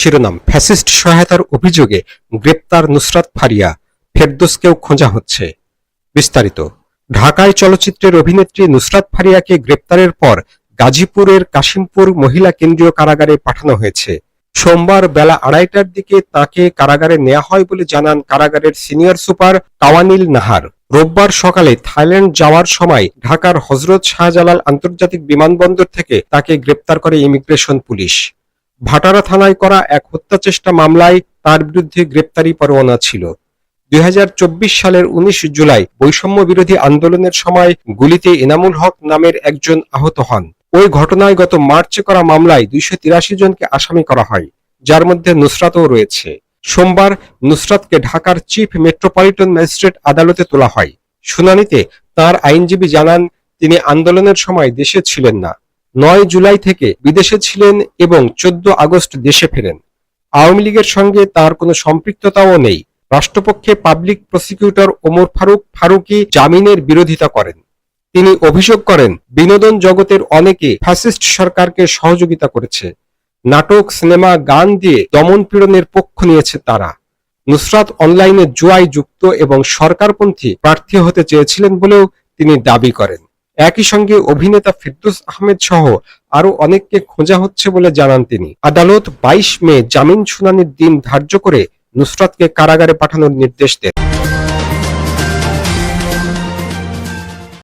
শিরোনাম, ফ্যাসিস্ট সহায়তার অভিযোগে গ্রেপ্তার নুসরাত ফারিয়া, ফেরদোসকেও খোঁজা হচ্ছে। বিস্তারিত, ঢাকায় চলচ্চিত্রের অভিনেত্রী নুসরাত ফারিয়াকে গ্রেপ্তারের পর গাজীপুরের কাশিমপুর মহিলা কেন্দ্রীয় কারাগারে পাঠানো হয়েছে। সোমবার বেলা আড়াইটার দিকে তাকে কারাগারে নেওয়া হয় বলে জানান কারাগারের সিনিয়র সুপার তাওয়ানিল নাহার। রোববার সকালে থাইল্যান্ড যাওয়ার সময় ঢাকার হজরত শাহজালাল আন্তর্জাতিক বিমানবন্দর থেকে তাকে গ্রেপ্তার করে ইমিগ্রেশন পুলিশ। ভাটারা থানায় করা এক হত্যাচেষ্টা মামলায় তার বিরুদ্ধে গ্রেপ্তারি পরোয়ানা ছিল। দুই হাজার চব্বিশ সালের উনিশ জুলাই বৈষম্য বিরোধী আন্দোলনের সময় গুলিতে এনামুল হক নামের একজন আহত হন। ওই ঘটনায় গত মার্চে করা মামলায় দুইশো তিরাশি জনকে আসামি করা হয়, যার মধ্যে নুসরাতও রয়েছে। সোমবার নুসরাতকে ঢাকার চিফ মেট্রোপলিটন ম্যাজিস্ট্রেট আদালতে তোলা হয়। শুনানিতে তার আইনজীবী জানান, তিনি আন্দোলনের সময় দেশে ছিলেন না। নয় জুলাই থেকে বিদেশে ছিলেন এবং চোদ্দ আগস্ট দেশে ফেরেন। আওয়ামী লীগের সঙ্গে তার কোনো সম্পৃক্ততাও নেই। রাষ্ট্রপক্ষে পাবলিক প্রসিকিউটর ওমর ফারুক ফারুকি জামিনের বিরোধিতা করেন। তিনি অভিযোগ করেন, বিনোদন জগতের অনেকে ফ্যাসিস্ট সরকারকে সহযোগিতা করেছে। নাটক, সিনেমা, গান দিয়ে দমন পীড়নের পক্ষ নিয়েছে তারা। নুসরাত অনলাইনে জুয়ায় যুক্ত এবং সরকারপন্থী প্রার্থী হতে চেয়েছিলেন বলেও তিনি দাবি করেন। একই সঙ্গে অভিনেতা ফিরদুস আহমেদ সহ আরও অনেককে খোঁজা হচ্ছে বলে জানান তিনি। আদালত বাইশ মে জামিন শুনানির দিন ধার্য করে নুসরাতকে কারাগারে পাঠানোর নির্দেশ দেন।